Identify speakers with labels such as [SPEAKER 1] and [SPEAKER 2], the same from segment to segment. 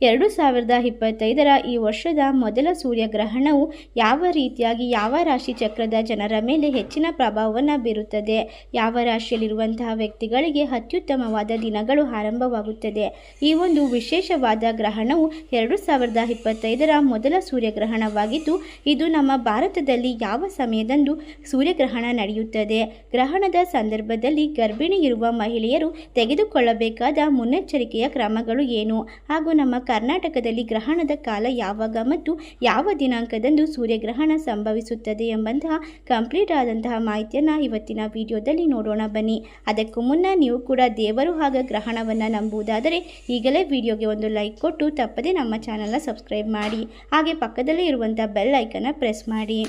[SPEAKER 1] ಎರಡು ಸಾವಿರದ ಇಪ್ಪತ್ತೈದರ ಈ ವರ್ಷದ ಮೊದಲ ಸೂರ್ಯಗ್ರಹಣವು ಯಾವ ರೀತಿಯಾಗಿ ಯಾವ ರಾಶಿ ಚಕ್ರದ ಜನರ ಮೇಲೆ ಹೆಚ್ಚಿನ ಪ್ರಭಾವವನ್ನು ಬೀರುತ್ತದೆ? ಯಾವ ರಾಶಿಯಲ್ಲಿರುವಂತಹ ವ್ಯಕ್ತಿಗಳಿಗೆ ಅತ್ಯುತ್ತಮವಾದ ದಿನಗಳು ಆರಂಭವಾಗುತ್ತದೆ? ಈ ಒಂದು ವಿಶೇಷವಾದ ಗ್ರಹಣವು ಎರಡು ಸಾವಿರದ ಇಪ್ಪತ್ತೈದರ ಮೊದಲ ಸೂರ್ಯಗ್ರಹಣವಾಗಿದ್ದು, ಇದು ನಮ್ಮ ಭಾರತದಲ್ಲಿ ಯಾವ ಸಮಯದಂದು ಸೂರ್ಯಗ್ರಹಣ ನಡೆಯುತ್ತದೆ? ಗ್ರಹಣದ ಸಂದರ್ಭದಲ್ಲಿ ಗರ್ಭಿಣಿ ಇರುವ ಮಹಿಳೆಯರು ತೆಗೆದುಕೊಳ್ಳಬೇಕಾದ ಮುನ್ನೆಚ್ಚರಿಕೆಯ ಕ್ರಮಗಳು ಏನು? ಹಾಗೂ ನಮ್ಮ ಕರ್ನಾಟಕದಲ್ಲಿ ಗ್ರಹಣದ ಕಾಲ ಯಾವಾಗ ಮತ್ತು ಯಾವ ದಿನಾಂಕದಂದು ಸೂರ್ಯಗ್ರಹಣ ಸಂಭವಿಸುತ್ತದೆ ಎಂಬಂತಹ ಕಂಪ್ಲೀಟ್ ಆದಂತಹ ಮಾಹಿತಿಯನ್ನು ಇವತ್ತಿನ ವಿಡಿಯೋದಲ್ಲಿ ನೋಡೋಣ ಬನ್ನಿ. ಅದಕ್ಕೂ ಮುನ್ನ ನೀವು ಕೂಡ ದೇವರು ಹಾಗೂ ಗ್ರಹಣವನ್ನು ನಂಬುವುದಾದರೆ ಈಗಲೇ ವಿಡಿಯೋಗೆ ಒಂದು ಲೈಕ್ ಕೊಟ್ಟು ತಪ್ಪದೇ ನಮ್ಮ ಚಾನಲ್ನ ಸಬ್ಸ್ಕ್ರೈಬ್ ಮಾಡಿ. ಹಾಗೆ ಪಕ್ಕದಲ್ಲೇ ಇರುವಂಥ ಬೆಲ್ ಐಕನ್ನ ಪ್ರೆಸ್ ಮಾಡಿ.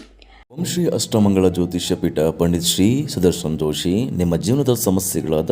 [SPEAKER 2] ಓಂ ಶ್ರೀ ಅಷ್ಟಮಂಗಳ ಜ್ಯೋತಿಷ್ಯ ಪೀಠ ಪಂಡಿತ್ ಶ್ರೀ ಸುದರ್ಶನ್ ಜೋಶಿ ನಿಮ್ಮ ಜೀವನದ ಸಮಸ್ಯೆಗಳಾದ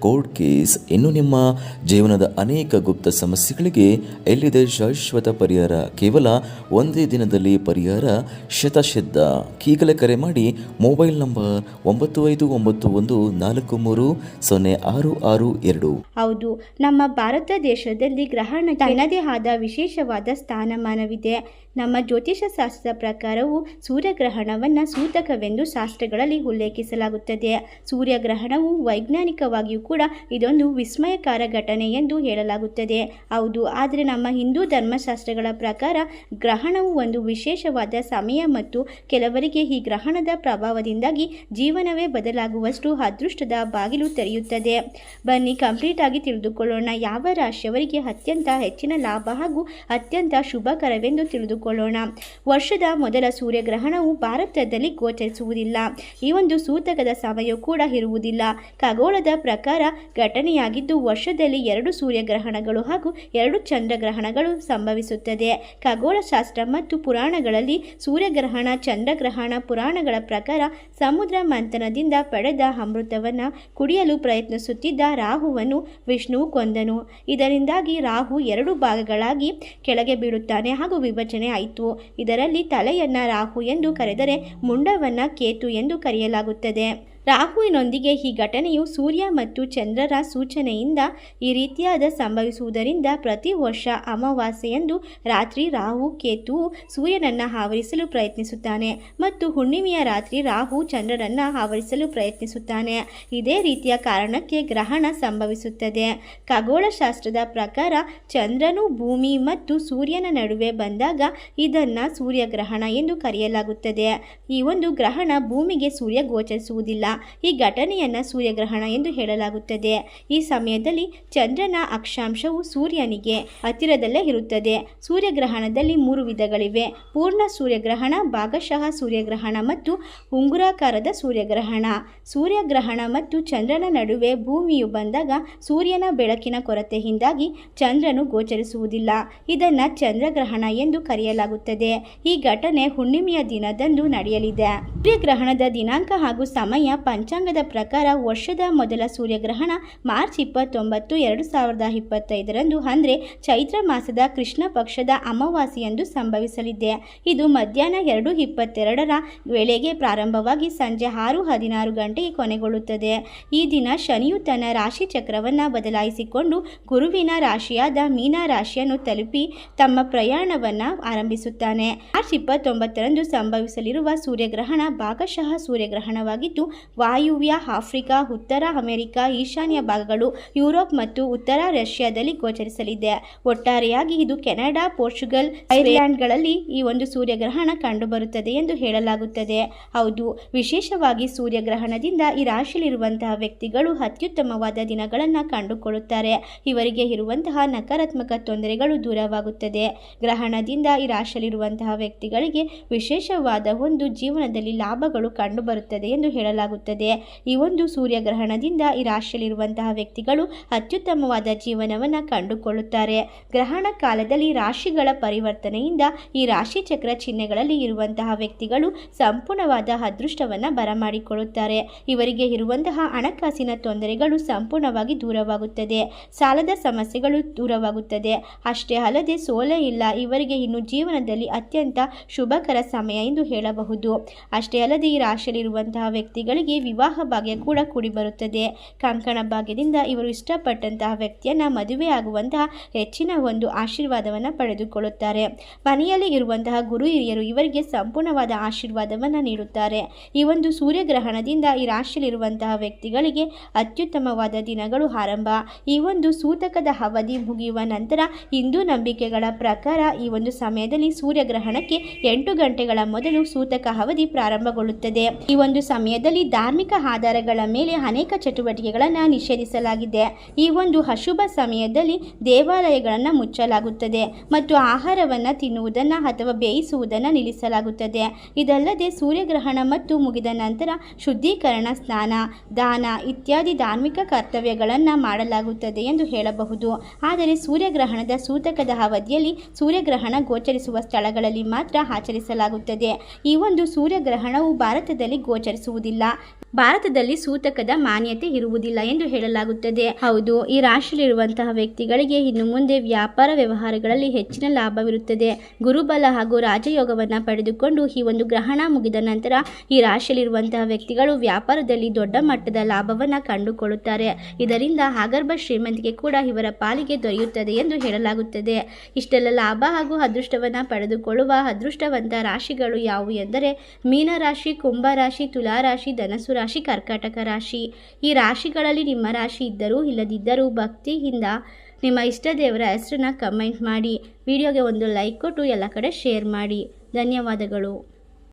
[SPEAKER 2] ಕೋರ್ಟ್ ಕೇಸ್ ಇನ್ನು ನಿಮ್ಮ ಜೀವನದ ಅನೇಕ ಗುಪ್ತ ಸಮಸ್ಯೆಗಳಿಗೆ ಎಲ್ಲಿದೆ ಶಾಶ್ವತ ಪರಿಹಾರ? ಕೇವಲ ಒಂದೇ ದಿನದಲ್ಲಿ ಪರಿಹಾರ? ಶತಶಿದ್ಧ ಈಗಲೇ ಕರೆ ಮಾಡಿ ಮೊಬೈಲ್ ನಂಬರ್ ಒಂಬತ್ತು ಐದು ಒಂಬತ್ತು ಒಂದು ನಾಲ್ಕು ಮೂರು ಸೊನ್ನೆ ಆರು ಆರು ಎರಡು.
[SPEAKER 1] ಹೌದು, ನಮ್ಮ ಭಾರತ ದೇಶದಲ್ಲಿ ಗ್ರಹಣ ತನ್ನದೇ ಆದ ವಿಶೇಷವಾದ ಸ್ಥಾನಮಾನವಿದೆ. ನಮ್ಮ ಜ್ಯೋತಿಷ ಶಾಸ್ತ್ರದ ಪ್ರಕಾರವು ಸೂರ್ಯಗ್ರಹಣವನ್ನು ಸೂತಕವೆಂದು ಶಾಸ್ತ್ರಗಳಲ್ಲಿ ಉಲ್ಲೇಖಿಸಲಾಗುತ್ತದೆ. ಸೂರ್ಯಗ್ರಹಣವು ವೈಜ್ಞಾನಿಕವಾಗಿಯೂ ಕೂಡ ಇದೊಂದು ವಿಸ್ಮಯಕಾರ ಘಟನೆ ಎಂದು ಹೇಳಲಾಗುತ್ತದೆ. ಹೌದು, ಆದರೆ ನಮ್ಮ ಹಿಂದೂ ಧರ್ಮಶಾಸ್ತ್ರಗಳ ಪ್ರಕಾರ ಗ್ರಹಣವು ಒಂದು ವಿಶೇಷವಾದ ಸಮಯ ಮತ್ತು ಕೆಲವರಿಗೆ ಈ ಗ್ರಹಣದ ಪ್ರಭಾವದಿಂದಾಗಿ ಜೀವನವೇ ಬದಲಾಗುವಷ್ಟು ಅದೃಷ್ಟದ ಬಾಗಿಲು ತೆರೆಯುತ್ತದೆ. ಬನ್ನಿ, ಕಂಪ್ಲೀಟ್ ಆಗಿ ತಿಳಿದುಕೊಳ್ಳೋಣ. ಯಾವ ರಾಶಿಯವರಿಗೆ ಅತ್ಯಂತ ಹೆಚ್ಚಿನ ಲಾಭ ಹಾಗೂ ಅತ್ಯಂತ ಶುಭಕರವೆಂದು ತಿಳಿದುಕೊಳ್ಳೋಣ. ವರ್ಷದ ಮೊದಲ ಸೂರ್ಯಗ್ರಹಣವು ಭಾರತದಲ್ಲಿ ಗೋಚರಿಸುವುದಿಲ್ಲ. ಈ ಒಂದು ಸೂತಕದ ಸಮಯ ಕೂಡ ಇರುವುದಿಲ್ಲ. ಖಗೋಳದ ಪ್ರಕಾರ ಘಟನೆಯಾಗಿದ್ದು, ವರ್ಷದಲ್ಲಿ ಎರಡು ಸೂರ್ಯಗ್ರಹಣಗಳು ಹಾಗೂ ಎರಡು ಚಂದ್ರಗ್ರಹಣಗಳು ಸಂಭವಿಸುತ್ತದೆ. ಖಗೋಳಶಾಸ್ತ್ರ ಮತ್ತು ಪುರಾಣಗಳಲ್ಲಿ ಸೂರ್ಯಗ್ರಹಣ, ಚಂದ್ರಗ್ರಹಣ, ಪುರಾಣಗಳ ಪ್ರಕಾರ ಸಮುದ್ರ ಮಂಥನದಿಂದ ಪಡೆದ ಅಮೃತವನ್ನು ಕುಡಿಯಲು ಪ್ರಯತ್ನಿಸುತ್ತಿದ್ದ ರಾಹುವನ್ನು ವಿಷ್ಣುವು ಕೊಂದನು. ಇದರಿಂದಾಗಿ ರಾಹು ಎರಡು ಭಾಗಗಳಾಗಿ ಕೆಳಗೆ ಬೀಳುತ್ತಾನೆ ಹಾಗೂ ವಿಭಜನೆ ಆಯಿತು. ಇದರಲ್ಲಿ ತಲೆಯನ್ನ ರಾಹು ಎಂದು ಕರೆದರೆ, ಮುಂಡವನ್ನ ಕೇತು ಎಂದು ಕರೆಯಲಾಗುತ್ತದೆ. ರಾಹುವಿನೊಂದಿಗೆ ಈ ಘಟನೆಯು ಸೂರ್ಯ ಮತ್ತು ಚಂದ್ರರ ಸೂಚನೆಯಿಂದ ಈ ರೀತಿಯಾದ ಸಂಭವಿಸುವುದರಿಂದ ಪ್ರತಿ ವರ್ಷ ಅಮಾವಾಸ್ಯೆಯಂದು ರಾತ್ರಿ ರಾಹು ಕೇತುವು ಸೂರ್ಯನನ್ನು ಆವರಿಸಲು ಪ್ರಯತ್ನಿಸುತ್ತಾನೆ ಮತ್ತು ಹುಣ್ಣಿಮೆಯ ರಾತ್ರಿ ರಾಹು ಚಂದ್ರರನ್ನು ಆವರಿಸಲು ಪ್ರಯತ್ನಿಸುತ್ತಾನೆ. ಇದೇ ರೀತಿಯ ಕಾರಣಕ್ಕೆ ಗ್ರಹಣ ಸಂಭವಿಸುತ್ತದೆ. ಖಗೋಳಶಾಸ್ತ್ರದ ಪ್ರಕಾರ ಚಂದ್ರನು ಭೂಮಿ ಮತ್ತು ಸೂರ್ಯನ ನಡುವೆ ಬಂದಾಗ ಇದನ್ನು ಸೂರ್ಯಗ್ರಹಣ ಎಂದು ಕರೆಯಲಾಗುತ್ತದೆ. ಈ ಒಂದು ಗ್ರಹಣ ಭೂಮಿಗೆ ಸೂರ್ಯ ಗೋಚರಿಸುವುದಿಲ್ಲ. ಈ ಘಟನೆಯನ್ನು ಸೂರ್ಯಗ್ರಹಣ ಎಂದು ಹೇಳಲಾಗುತ್ತದೆ. ಈ ಸಮಯದಲ್ಲಿ ಚಂದ್ರನ ಅಕ್ಷಾಂಶವು ಸೂರ್ಯನಿಗೆ ಹತ್ತಿರದಲ್ಲೇ ಇರುತ್ತದೆ. ಸೂರ್ಯಗ್ರಹಣದಲ್ಲಿ ಮೂರು ವಿಧಗಳಿವೆ. ಪೂರ್ಣ ಸೂರ್ಯಗ್ರಹಣ, ಭಾಗಶಃ ಸೂರ್ಯಗ್ರಹಣ ಮತ್ತು ಉಂಗುರಾಕಾರದ ಸೂರ್ಯಗ್ರಹಣ. ಸೂರ್ಯಗ್ರಹಣ ಮತ್ತು ಚಂದ್ರನ ನಡುವೆ ಭೂಮಿಯು ಬಂದಾಗ ಸೂರ್ಯನ ಬೆಳಕಿನ ಕೊರತೆಯಿಂದಾಗಿ ಚಂದ್ರನು ಗೋಚರಿಸುವುದಿಲ್ಲ. ಇದನ್ನು ಚಂದ್ರಗ್ರಹಣ ಎಂದು ಕರೆಯಲಾಗುತ್ತದೆ. ಈ ಘಟನೆ ಹುಣ್ಣಿಮೆಯ ದಿನದಂದು ನಡೆಯಲಿದೆ. ಸೂರ್ಯಗ್ರಹಣದ ದಿನಾಂಕ ಹಾಗೂ ಸಮಯ ಪಂಚಾಂಗದ ಪ್ರಕಾರ ವರ್ಷದ ಮೊದಲ ಸೂರ್ಯಗ್ರಹಣ ಮಾರ್ಚ್ ಇಪ್ಪತ್ತೊಂಬತ್ತು, ಎರಡು ಸಾವಿರದ ಇಪ್ಪತ್ತೈದರಂದು, ಅಂದರೆ ಚೈತ್ರ ಮಾಸದ ಕೃಷ್ಣ ಪಕ್ಷದ ಅಮಾವಾಸ್ಯೆಯಂದು ಸಂಭವಿಸಲಿದೆ. ಇದು ಮಧ್ಯಾಹ್ನ ಎರಡು ಇಪ್ಪತ್ತೆರಡರ ವೇಳೆಗೆ ಪ್ರಾರಂಭವಾಗಿ ಸಂಜೆ ಆರು ಹದಿನಾರು ಗಂಟೆಗೆ ಕೊನೆಗೊಳ್ಳುತ್ತದೆ. ಈ ದಿನ ಶನಿಯು ತನ್ನ ರಾಶಿ ಚಕ್ರವನ್ನು ಬದಲಾಯಿಸಿಕೊಂಡು ಗುರುವಿನ ರಾಶಿಯಾದ ಮೀನ ರಾಶಿಯನ್ನು ತಲುಪಿ ತಮ್ಮ ಪ್ರಯಾಣವನ್ನು ಆರಂಭಿಸುತ್ತಾನೆ. ಮಾರ್ಚ್ ಇಪ್ಪತ್ತೊಂಬತ್ತರಂದು ಸಂಭವಿಸಲಿರುವ ಸೂರ್ಯಗ್ರಹಣ ಭಾಗಶಃ ಸೂರ್ಯಗ್ರಹಣವಾಗಿದ್ದು ವಾಯುವ್ಯ, ಆಫ್ರಿಕಾ, ಉತ್ತರ ಅಮೆರಿಕ, ಈಶಾನ್ಯ ಭಾಗಗಳು ಯುರೋಪ್ ಮತ್ತು ಉತ್ತರ ರಷ್ಯಾದಲ್ಲಿ ಗೋಚರಿಸಲಿದೆ. ಒಟ್ಟಾರೆಯಾಗಿ ಇದು ಕೆನಡಾ, ಪೋರ್ಚುಗಲ್ ಐರ್ಲ್ಯಾಂಡ್ಗಳಲ್ಲಿ ಈ ಒಂದು ಸೂರ್ಯಗ್ರಹಣ ಕಂಡುಬರುತ್ತದೆ ಎಂದು ಹೇಳಲಾಗುತ್ತದೆ. ಹೌದು, ವಿಶೇಷವಾಗಿ ಸೂರ್ಯಗ್ರಹಣದಿಂದ ಈ ರಾಶಿಯಲ್ಲಿರುವಂತಹ ವ್ಯಕ್ತಿಗಳು ಅತ್ಯುತ್ತಮವಾದ ದಿನಗಳನ್ನು ಕಂಡುಕೊಳ್ಳುತ್ತಾರೆ. ಇವರಿಗೆ ಇರುವಂತಹ ನಕಾರಾತ್ಮಕ ತೊಂದರೆಗಳು ದೂರವಾಗುತ್ತದೆ. ಗ್ರಹಣದಿಂದ ಈ ರಾಶಿಯಲ್ಲಿರುವಂತಹ ವ್ಯಕ್ತಿಗಳಿಗೆ ವಿಶೇಷವಾದ ಒಂದು ಜೀವನದಲ್ಲಿ ಲಾಭಗಳು ಕಂಡುಬರುತ್ತದೆ ಎಂದು ಹೇಳಲಾಗುತ್ತದೆ. ಬರುತ್ತದೆ ಈ ಒಂದು ಸೂರ್ಯಗ್ರಹಣದಿಂದ ಈ ರಾಶಿಯಲ್ಲಿರುವಂತಹ ವ್ಯಕ್ತಿಗಳು ಅತ್ಯುತ್ತಮವಾದ ಜೀವನವನ್ನು ಕಂಡುಕೊಳ್ಳುತ್ತಾರೆ. ಗ್ರಹಣ ಕಾಲದಲ್ಲಿ ರಾಶಿಗಳ ಪರಿವರ್ತನೆಯಿಂದ ಈ ರಾಶಿ ಚಕ್ರ ಚಿಹ್ನೆಗಳಲ್ಲಿ ಇರುವಂತಹ ವ್ಯಕ್ತಿಗಳು ಸಂಪೂರ್ಣವಾದ ಅದೃಷ್ಟವನ್ನು ಬರಮಾಡಿಕೊಳ್ಳುತ್ತಾರೆ. ಇವರಿಗೆ ಇರುವಂತಹ ಹಣಕಾಸಿನ ತೊಂದರೆಗಳು ಸಂಪೂರ್ಣವಾಗಿ ದೂರವಾಗುತ್ತದೆ. ಸಾಲದ ಸಮಸ್ಯೆಗಳು ದೂರವಾಗುತ್ತದೆ. ಅಷ್ಟೇ ಅಲ್ಲದೆ ಸೋಲೆ ಇಲ್ಲ, ಇವರಿಗೆ ಇನ್ನು ಜೀವನದಲ್ಲಿ ಅತ್ಯಂತ ಶುಭಕರ ಸಮಯ ಎಂದು ಹೇಳಬಹುದು. ಅಷ್ಟೇ ಅಲ್ಲದೆ ಈ ರಾಶಿಯಲ್ಲಿರುವಂತಹ ವ್ಯಕ್ತಿಗಳಿಗೆ ವಿವಾಹ ಭಾಗ್ಯ ಕೂಡ ಕೂಡಿಬರುತ್ತದೆ ಕಂಕಣ ಭಾಗ್ಯದಿಂದ ಇವರು ಇಷ್ಟಪಟ್ಟಂತಹ ವ್ಯಕ್ತಿಯನ್ನ ಮದುವೆ ಆಗುವಂತಹ ಹೆಚ್ಚಿನ ಒಂದು ಆಶೀರ್ವಾದವನ್ನು ಪಡೆದುಕೊಳ್ಳುತ್ತಾರೆ. ಮನೆಯಲ್ಲಿ ಇರುವಂತಹ ಗುರು ಹಿರಿಯರು ಇವರಿಗೆ ಸಂಪೂರ್ಣವಾದ ಆಶೀರ್ವಾದವನ್ನು ನೀಡುತ್ತಾರೆ. ಈ ಒಂದು ಸೂರ್ಯಗ್ರಹಣದಿಂದ ಈ ರಾಶಿಯಲ್ಲಿರುವಂತಹ ವ್ಯಕ್ತಿಗಳಿಗೆ ಅತ್ಯುತ್ತಮವಾದ ದಿನಗಳು ಆರಂಭ. ಈ ಒಂದು ಸೂತಕದ ಅವಧಿ ಮುಗಿಯುವ ನಂತರ ಹಿಂದೂ ನಂಬಿಕೆಗಳ ಪ್ರಕಾರ ಈ ಒಂದು ಸಮಯದಲ್ಲಿ ಸೂರ್ಯಗ್ರಹಣಕ್ಕೆ ಎಂಟು ಗಂಟೆಗಳ ಮೊದಲು ಸೂತಕ ಅವಧಿ ಪ್ರಾರಂಭಗೊಳ್ಳುತ್ತದೆ. ಈ ಒಂದು ಸಮಯದಲ್ಲಿ ಧಾರ್ಮಿಕ ಆಧಾರಗಳ ಮೇಲೆ ಅನೇಕ ಚಟುವಟಿಕೆಗಳನ್ನು ನಿಷೇಧಿಸಲಾಗಿದೆ. ಈ ಒಂದು ಅಶುಭ ಸಮಯದಲ್ಲಿ ದೇವಾಲಯಗಳನ್ನು ಮುಚ್ಚಲಾಗುತ್ತದೆ ಮತ್ತು ಆಹಾರವನ್ನು ತಿನ್ನುವುದನ್ನು ಅಥವಾ ಬೇಯಿಸುವುದನ್ನು ನಿಲ್ಲಿಸಲಾಗುತ್ತದೆ. ಇದಲ್ಲದೆ ಸೂರ್ಯಗ್ರಹಣ ಮತ್ತು ಮುಗಿದ ನಂತರ ಶುದ್ಧೀಕರಣ, ಸ್ನಾನ, ದಾನ ಇತ್ಯಾದಿ ಧಾರ್ಮಿಕ ಕರ್ತವ್ಯಗಳನ್ನು ಮಾಡಲಾಗುತ್ತದೆ ಎಂದು ಹೇಳಬಹುದು. ಆದರೆ ಸೂರ್ಯಗ್ರಹಣದ ಸೂತಕದ ಅವಧಿಯಲ್ಲಿ ಸೂರ್ಯಗ್ರಹಣ ಗೋಚರಿಸುವ ಸ್ಥಳಗಳಲ್ಲಿ ಮಾತ್ರ ಆಚರಿಸಲಾಗುತ್ತದೆ. ಈ ಒಂದು ಸೂರ್ಯಗ್ರಹಣವು ಭಾರತದಲ್ಲಿ ಗೋಚರಿಸುವುದಿಲ್ಲ. ಭಾರತದಲ್ಲಿ ಸೂತಕದ ಮಾನ್ಯತೆ ಇರುವುದಿಲ್ಲ ಎಂದು ಹೇಳಲಾಗುತ್ತದೆ. ಹೌದು, ಈ ರಾಶಿಯಲ್ಲಿರುವಂತಹ ವ್ಯಕ್ತಿಗಳಿಗೆ ಇನ್ನು ಮುಂದೆ ವ್ಯಾಪಾರ ವ್ಯವಹಾರಗಳಲ್ಲಿ ಹೆಚ್ಚಿನ ಲಾಭವಿರುತ್ತದೆ. ಗುರುಬಲ ಹಾಗೂ ರಾಜಯೋಗವನ್ನು ಪಡೆದುಕೊಂಡು ಈ ಒಂದು ಗ್ರಹಣ ಮುಗಿದ ನಂತರ ಈ ರಾಶಿಯಲ್ಲಿರುವಂತಹ ವ್ಯಕ್ತಿಗಳು ವ್ಯಾಪಾರದಲ್ಲಿ ದೊಡ್ಡ ಮಟ್ಟದ ಲಾಭವನ್ನು ಕಂಡುಕೊಳ್ಳುತ್ತಾರೆ. ಇದರಿಂದ ಆಗರ್ಭ ಶ್ರೀಮಂತಿಕೆ ಕೂಡ ಇವರ ಪಾಲಿಗೆ ದೊರೆಯುತ್ತದೆ ಎಂದು ಹೇಳಲಾಗುತ್ತದೆ. ಇಷ್ಟೆಲ್ಲ ಲಾಭ ಹಾಗೂ ಅದೃಷ್ಟವನ್ನು ಪಡೆದುಕೊಳ್ಳುವ ಅದೃಷ್ಟವಂತ ರಾಶಿಗಳು ಯಾವುವು ಎಂದರೆ ಮೀನರಾಶಿ, ಕುಂಭರಾಶಿ, ತುಲಾರಾಶಿ ಧನಸು ರಾಶಿ, ಕರ್ಕಾಟಕ ರಾಶಿ. ಈ ರಾಶಿಗಳಲ್ಲಿ ನಿಮ್ಮ ರಾಶಿ ಇದ್ದರೂ ಇಲ್ಲದಿದ್ದರೂ ಭಕ್ತಿಯಿಂದ ನಿಮ್ಮ ಇಷ್ಟ ದೇವರ ಹೆಸರನ್ನ ಕಮೆಂಟ್ ಮಾಡಿ. ವಿಡಿಯೋಗೆ ಒಂದು ಲೈಕ್ ಕೊಟ್ಟು ಎಲ್ಲ ಕಡೆ ಶೇರ್ ಮಾಡಿ. ಧನ್ಯವಾದಗಳು.